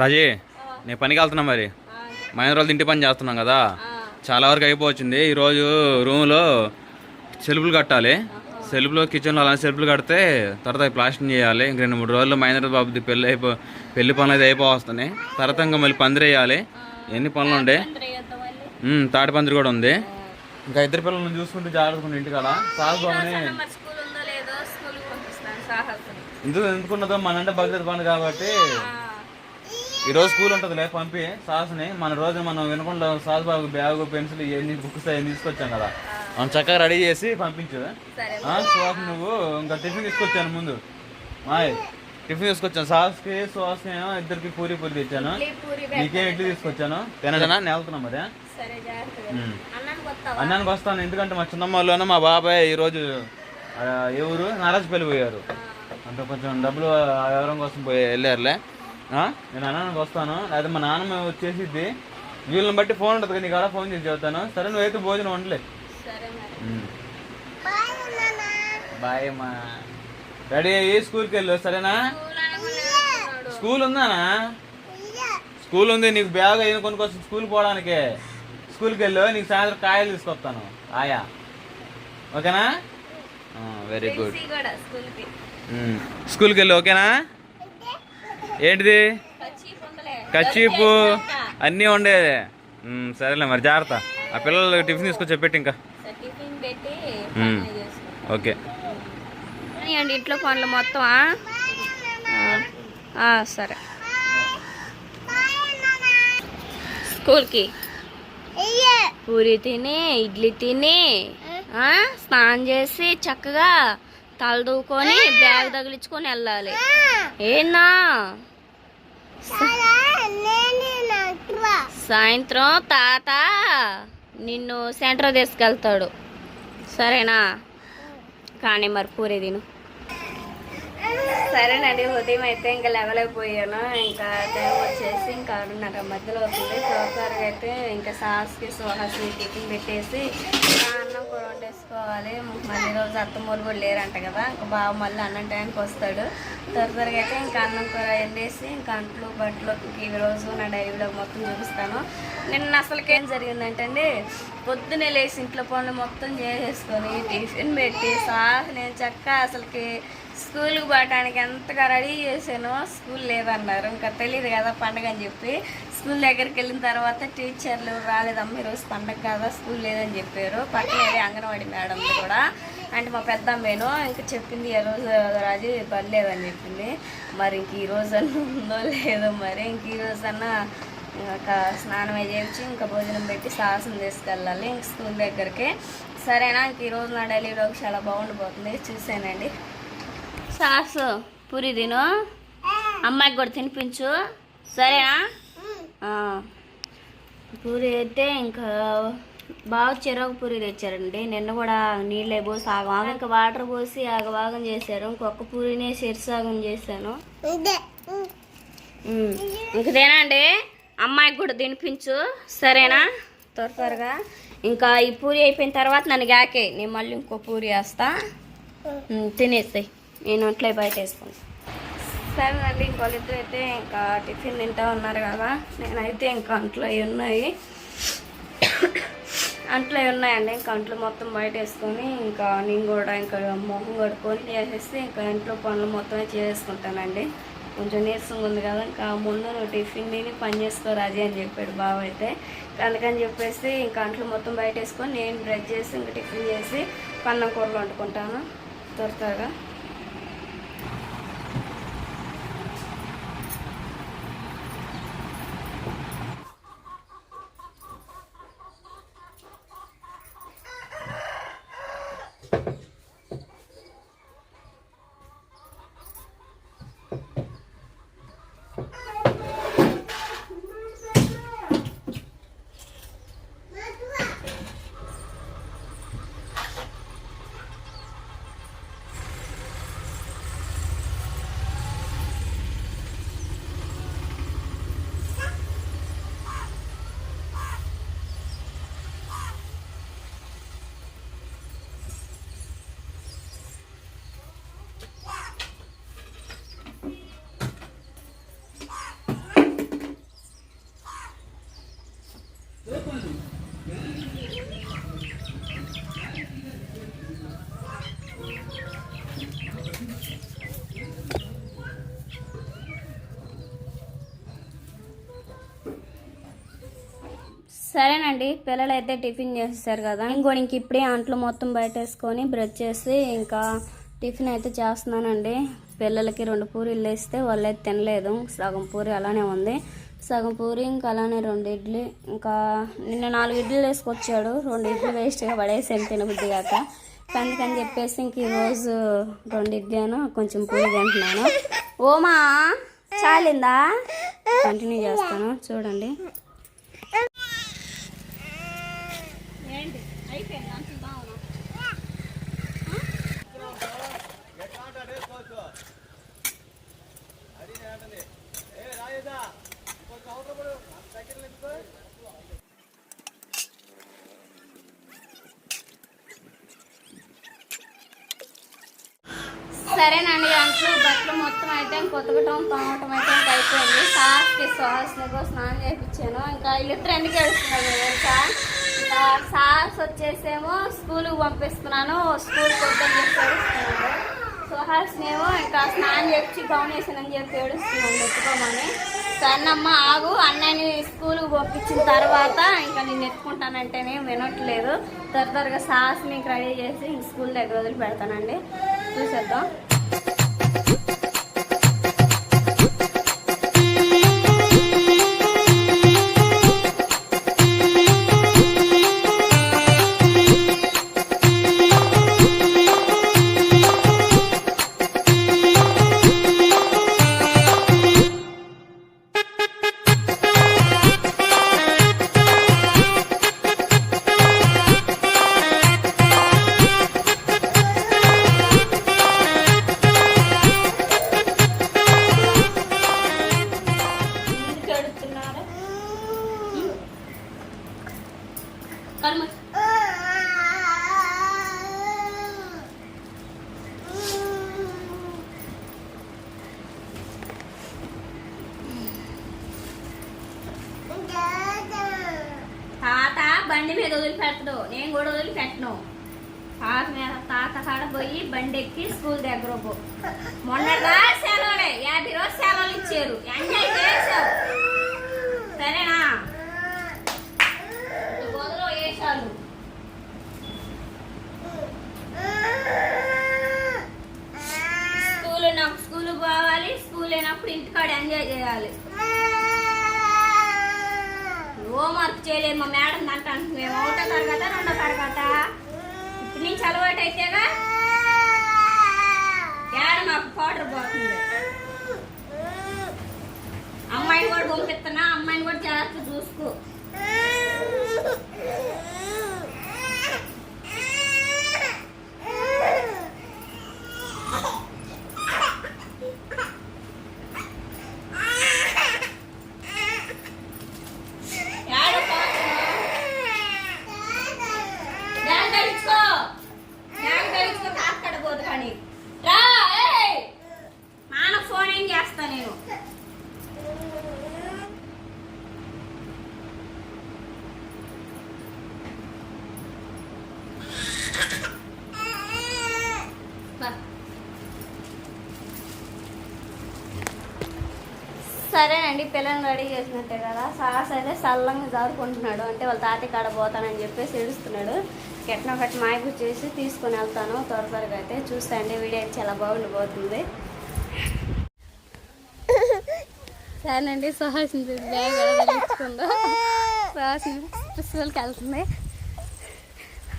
రాజీ నేను పనికి వెళ్తున్నా మరి. మహేంద్ర వాళ్ళది ఇంటి పని చేస్తున్నాం కదా. చాలా వరకు అయిపోవచ్చింది. ఈరోజు రూమ్లో సెల్ఫ్లు కట్టాలి. సెల్ఫ్లో కిచెన్లో అలాంటి సెల్ఫ్లు కడితే తర్వాత ప్లాస్టింగ్ చేయాలి. ఇంక రెండు మూడు రోజుల్లో మహేంద్ర బాబుది పెళ్ళి అయిపో పెళ్ళి పనులు అయితే అయిపోవస్తున్నాయి. తర్వాత ఇంకా మళ్ళీ పందిరేయాలి ఎన్ని పనులు ఉండే? తాటి పందిరి కూడా ఉంది. ఇంకా ఇద్దరు పిల్లల్ని చూసుకుంటూ జాగ్రత్తగా ఇంటికాడ. సాగు బాగుని మరి స్కూల్ ఉందో లేదో స్కూల్కి పంపిస్తాను సాహసం ఎందుకు ఎందుకున్నదో మనంటే భద్రత పని కాబట్టి ఈరోజు స్కూల్ ఉంటుందిలే పంపి. సాస్ని మన రోజు మనం వినకుండా సాస్ బాబు బ్యాగ్ పెన్సిల్ ఇవన్నీ బుక్స్ అవి తీసుకొచ్చాం కదా. మనం చక్కగా రెడీ చేసి పంపించు. సుహాస్ నువ్వు ఇంకా టిఫిన్ తీసుకొచ్చాను ముందు. మాయ్ టిఫిన్ తీసుకొచ్చాను. సాస్కి సుహాస్కి ఏమో ఇద్దరికి పూరి పూరి తెచ్చాను. నీకేం ఇడ్లీ తీసుకొచ్చాను. తినడనా నేను వెళ్తున్నా మరి. అన్నానికి వస్తాను. ఎందుకంటే మా చిన్నమ్మలోనే మా బాబాయ్ ఈరోజు ఊరు? నారాజపల్లి పోయారు. అంటే కొంచెం డబ్బులు ఆ వ్యవహారం కోసం పోయి వెళ్ళారులే? నేను అన్నానికి వస్తాను లేదా మా నాన్నమ్మ వచ్చేసిద్ది. వీళ్ళని బట్టి ఫోన్ ఉంటుంది కదా నీకు ఆడ ఫోన్ చేసి చెబుతాను. సరే నువ్వైతే భోజనం వండలే. సరే మరి. బాయ్ అమ్మా. రెడీ అయ్యి స్కూల్కి వెళ్ళు సరేనా? స్కూల్ ఉందానా? స్కూల్ ఉంది నీకు బ్యాగ్ అయిన కొనుక్కొచ్చి స్కూల్ పోవడానికి. స్కూల్కి వెళ్ళు నీకు సాయంత్రం కాయలు తీసుకొస్తాను. ఆయా ఓకేనా? వెరీ గుడ్ స్కూల్కి వెళ్ళు ఓకేనా? ఏంటిది? కచ్చీపు. అన్నీ ఉండేది సరేలే మరి జాగ్రత్త. ఆ పిల్లలు టిఫిన్ తీసుకొచ్చి పెట్టి ఇంకా ఓకే. అండి ఇంట్లో పనులు మొత్తం సరే. స్కూల్కి? పూరి తిని ఇడ్లీ తిని ఆ, స్నానం చేసి చక్కగా తల దూకొని బ్యాగ్ తగిలించుకొని వెళ్ళాలి. ఏనా? సాయంత్రం తాత నిన్ను సెంటర్ తీసుకెళ్తాడు. సరేనా? కానీ మరి పూరే తిను. సరేనండి ఉదయం అయితే ఇంకా లెవలైపోయాను ఇంకా టైం వచ్చేసి ఇంకా ఆరున్నర మధ్యలో అవుతుంది. త్వరగా అయితే ఇంకా సాస్కి సోహాస్కి టిఫిన్ పెట్టేసి అన్నం కూడా వండేసుకోవాలి. మళ్ళీ రోజు అత్తమ్మూరు కూడా లేరంట కదా ఇంకా బావ మళ్ళీ అన్నం టైంకి వస్తాడు. త్వర త్వరగా అయితే ఇంకా అన్నం కూర వండేసి ఇంకా అంట్లు బట్టలు ఈ రోజు నా డైరీలో మొత్తం చూపిస్తాను. నిన్న అసలుకేం జరిగిందంటే అండి పొద్దున్నే లేచి ఇంట్లో పనులు మొత్తం చేసేసుకొని టిఫిన్ పెట్టి సాస్ నేను చక్క అసలుకి స్కూల్కి పోవటానికి ఎంతగా రెడీ చేశానో స్కూల్ లేదన్నారు. ఇంకా తెలియదు కదా పండగ అని చెప్పి. స్కూల్ దగ్గరికి వెళ్ళిన తర్వాత టీచర్లు రాలేదమ్మ ఈరోజు పండగ కదా స్కూల్ లేదని చెప్పారు. పక్కనే అంగన్వాడీ మేడం కూడా. అంటే మా పెద్ద అమ్మేను ఇంకా చెప్పింది ఏ రోజు రాజు పర్లేదని చెప్పింది. మరి ఇంక ఈ రోజు అన్న ఉందో లేదో మరి ఇంక ఈ రోజన్నా ఇంకా స్నానం చేయించి ఇంకా భోజనం పెట్టి సాహసం తీసుకెళ్ళాలి ఇంక స్కూల్ దగ్గరికి. సరేనా ఇంక ఈరోజు నా డైలీ రోజు చాలా బాగుండిపోతుంది. చూసానండి సాస్ పూరి తిను. అమ్మాయికి కూడా తినిపించు. సరేనా. పూరి అయితే ఇంకా బాగా చెరకు పూరి తెచ్చారండి. నిన్న కూడా నీళ్ళే పోసి ఆగం ఇంకా వాటర్ పోసి ఆగవాగం చేశారు. ఇంకొక పూరినే సిరిసాగం చేశాను. ఇంక తినండి. అమ్మాయికి కూడా తినిపించు. సరేనా? త్వర త్వరగా. ఇంకా ఈ పూరి అయిపోయిన తర్వాత నన్ను గాకే. నేను మళ్ళీ ఇంకో పూరి వేస్తా. తినేస్తాయి నేను ఒంట్లో బయట వేసుకుంటాను సరేనండి ఇంకోళ్ళిద్దరు అయితే ఇంకా టిఫిన్ తింటా ఉన్నారు కదా నేనైతే ఇంకా అంట్లో అవి ఉన్నాయి. అంట్లో అవి ఉన్నాయండి ఇంకా అంట్లో మొత్తం బయట వేసుకొని ఇంకా నేను కూడా ఇంకా మొహం కడుక్కొని చేసేసి ఇంకా ఇంట్లో పనులు మొత్తం చేసేసుకుంటానండి. కొంచెం నీరసంగా ఉంది కదా ఇంకా ముందు నువ్వు టిఫిన్ తిని పని చేసుకో రాజీ అని చెప్పాడు బావ అయితే. అందుకని చెప్పేసి ఇంకా అంట్లు మొత్తం బయట వేసుకొని నేను బ్రష్ చేసి ఇంకా టిఫిన్ చేసి పన్నం కూరలు వండుకుంటాను. త్వర త్వరగా. సరేనండి పిల్లలు అయితే టిఫిన్ చేసేసారు కదా. ఇంకోటి ఇంక ఇప్పుడే అంట్లు మొత్తం బయటేసుకొని బ్రష్ చేసి ఇంకా టిఫిన్ అయితే చేస్తున్నానండి. పిల్లలకి రెండు పూరీలు వేస్తే వాళ్ళు అయితే తినలేదు. సగం పూరి అలానే ఉంది. సగం పూరి ఇంకా అలానే రెండు ఇడ్లీ. ఇంకా నిన్న నాలుగు ఇడ్లీలు వేసుకొచ్చాడు. రెండు ఇడ్లీ వేస్ట్గా పడేసాను తినబుద్ధి కాక అందుకని చెప్పేసి ఇంక ఈరోజు రెండు ఇడ్లీను కొంచెం పూరి తింటున్నాను. ఓమా చాలిందా? కంటిన్యూ చేస్తాను. చూడండి ఏంటి అయిపోయింది అంత బాగున్నా సరేనండి అంట్లు బట్టలు మొత్తం అయితే కొత్తగటం తోమటం అయితే ఇంకా అయిపోయింది. సార్కి సాస్నిగో స్నానం చేయించాను. ఇంకా వీళ్ళిద్దరు ఎందుకు ఏడుస్తున్నారు సార్ ఇంకా సాస్ వచ్చేసేమో స్కూల్కి పంపిస్తున్నాను. స్కూల్కి వద్దని చెప్పి ఏడుస్తున్నాడు. సుహాస్నేమో ఇంకా స్నానం చేసి గౌన్ వేసానని చెప్పి ఏడుస్తున్నాను ఎత్తుకోమని సన్నమ్మ ఆగు. అన్నయ్యని స్కూల్కి పంపించిన తర్వాత ఇంకా నేను ఎత్తుకుంటానంటేనే వినట్లేదు. త్వర త్వరగా సాస్ని రెడీ చేసి ఇంక స్కూల్ దగ్గర వదిలి పెడతానండి చూసేద్దాం స్కూల్ ఇంటికాడ ఎంజాయ్ చేయాలి. హోంవర్క్ చేయలేదు మా మేడం అంటాను మేము ఒకటో తరగత రెండో తరగత? ఇప్పుడు నుంచి అలవాటు అయితేగా ఏడ మాకు పౌడర్ పోతుంది. అమ్మాయిని కూడా పంపిస్తున్నా అమ్మాయిని కూడా జాగ్రత్త చూసుకో ఏడ బ్యాగ్ తగిలించుకో బ్యాగ్ తగిలించుకో కాక్కడ పోదు కానీ రా ఏయ్ నాన్న ఫోన్ ఏం చేస్తా నేను బా. సరేనండి పిల్లల్ని రెడీ చేసినట్టే కదా. సాస్ అయితే సల్లంగా జారుకుంటున్నాడు. అంటే వాళ్ళ తాతయ్య కాడ పోతానని చెప్పేసి ఏడుస్తున్నాడు. కెట్న ఒకటి మాయకు చేసి తీసుకొని వెళ్తాను త్వర త్వరగా అయితే. చూస్తాండి వీడియో అయితే చాలా బాగుండిపోతుంది. సరేనండి సుహాసిని బ్యాగ్ ఎలా తగిలించుకుందో. సుహాసిని వెళ్తుంది.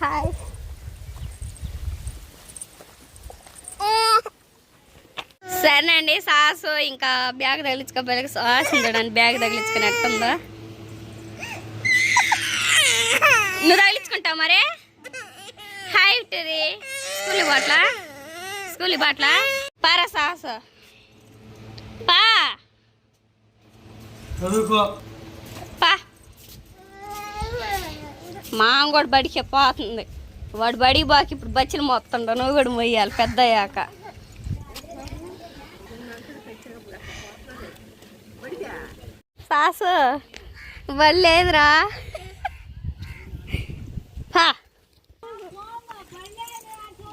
హాయ్. సరేనండి సాసు ఇంకా బ్యాగ్ తగిలించుకోపోయి సాస్ చూడండి బ్యాగ్ తగిలించుకుని ఎట్టుందో నువ్వు తగిలించుకుంటావు మరే? హాయ్ విక్టరీ స్కూల్ బాట్ల స్కూల్ బాట్ల పారా సాసు. పా. పా. మా అమ్మ కూడా బడికి పోతుంది. వాడు బడికి బాకి ఇప్పుడు బచ్చలు మోస్తుండ నువ్వు కూడా మొయ్యాలి పెద్ద అయ్యాక సాసు బడి లేదురా. ఆ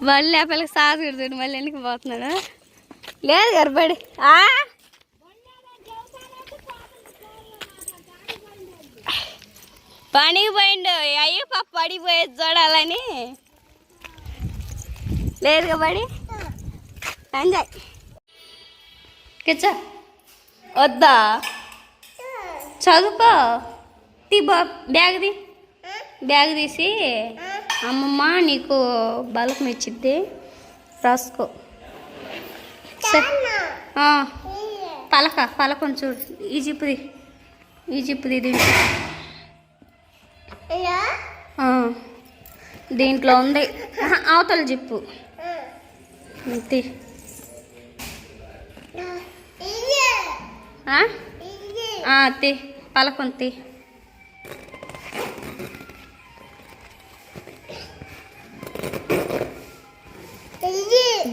బడి లేపలకి సాసు కుడుతుంది మళ్ళీ ఎందుకు పోతున్నాడు? లేదు గారు ఆ? పనికి పోయిండు. అయ్యో పాప పడిపోయేది చూడాలని. లేదు పడి ఎంజాయ్. కిచ్చా వద్దా? చదువుకో. తీ బా బ్యాగ్ తీ. బ్యాగ్ తీసి అమ్మమ్మ నీకు బలకం ఇచ్చిద్ది రాసుకో. పలక పలకం చూడు ఈ జిప్పుది ఈ జిప్పుది దీంట్లో. దీంట్లో ఉంది. అవతల జిప్పు. తీ. ఆ? ఆ, తీ పలకం తీ.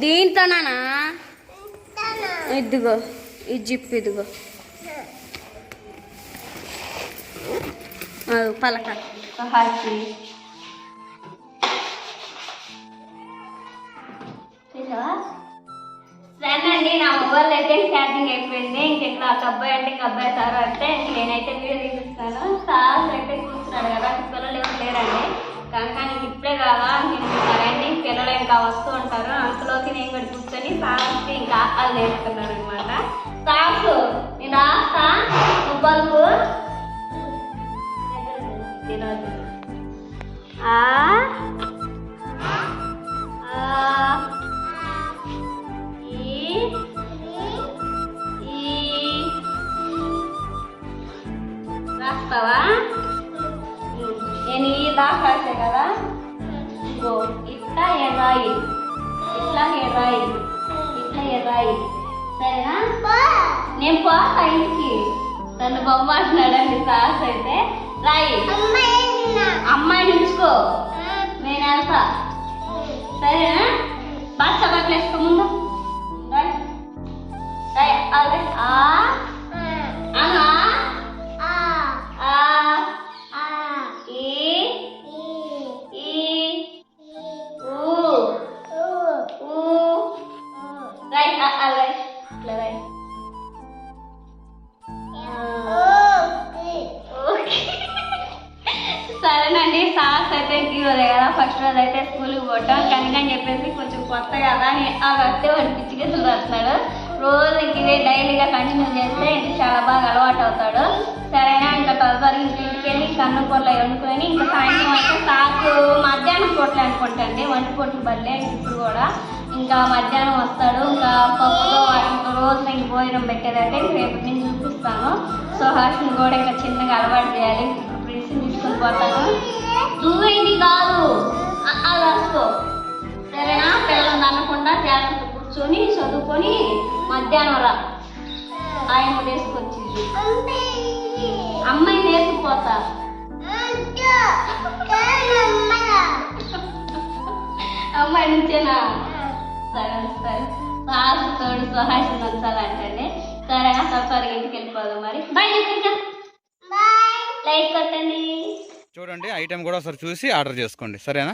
దీంతోనా? ఇదిగో ఈ జిప్ ఇదిగో. అది పలక. హాకీ సరేనండి నా మొబైల్ అయితే ఛార్జింగ్ అయిపోయింది. ఇంకెక్కడ ఒక అబ్బాయి అంటే ఇంక అబ్బాయి సార్ అంటే నేనైతే వీడియో తీపిస్తాను. సార్ అయితే కూర్చున్నాడు కదా పిల్లలు ఎవరు లేరండి. కనుక నీకు ఇప్పుడే కాదా నేను సరేండి పిల్లలు ఇంకా వస్తూ ఉంటారు. అంతలోకి నేను కూడా కూర్చొని సార్కి ఇంకా ఆకలి లేకున్నాను అనమాట సార్స్ నేను రాస్తా మొబైల్కు నేను పోతా ఇంటికి నన్ను బొమ్మ అంటున్నాడండి సాస్ అయితే. రాయి. అమ్మాయి నుంచుకో నేను వెళ్తా. సరేనా? చదవట్లు వేసుకో కొంచెం కదా అని ఆ వస్తే వాడు పిచ్చి గీతలు రాస్తున్నాడు. డైలీగా కంటిన్యూ చేస్తే ఇంకా చాలా బాగా అలవాటు అవుతాడు. సరేనా ఇంకా తదుపరి ఇంటికి వెళ్ళి కన్ను కూరలు వండుకొని ఇంకా సాయంత్రం అయితే సాకు. మధ్యాహ్నం పొట్లు అనుకుంటండి వంటి పొట్లు బల్లే ఇప్పుడు కూడా. ఇంకా మధ్యాహ్నం వస్తాడు ఇంకా పప్పులో వాటితో రోజు ఇంక భోజనం పెట్టేదంటే రేపు నేను చూపిస్తాను. సో కూడా ఇంకా చిన్నగా అలవాటు చేయాలి. ఇప్పుడు ప్రిన్స్ని తీసుకొని పోతాను. నువ్వేంటి కాదు? అలా రాసుకో. సరేనా? పిల్లలు అనకుండా జాగ్రత్త కూర్చొని చదువుకొని మధ్యాహ్నం రా. ఆయన తీసుకొచ్చి అమ్మాయి నేర్చుకుపోతా అమ్మాయి నుంచేనా? సరే సరే. సాసు తోడు సుహాసి నచ్చాలంటే సరే సరే ఇంటికి వెళ్ళిపోదాం మరి. బాయ్ చెప్పండి లైక్ కొట్టండి. చూడండి ఐటెం కూడా ఒకసారి చూసి ఆర్డర్ చేసుకోండి. సరేనా?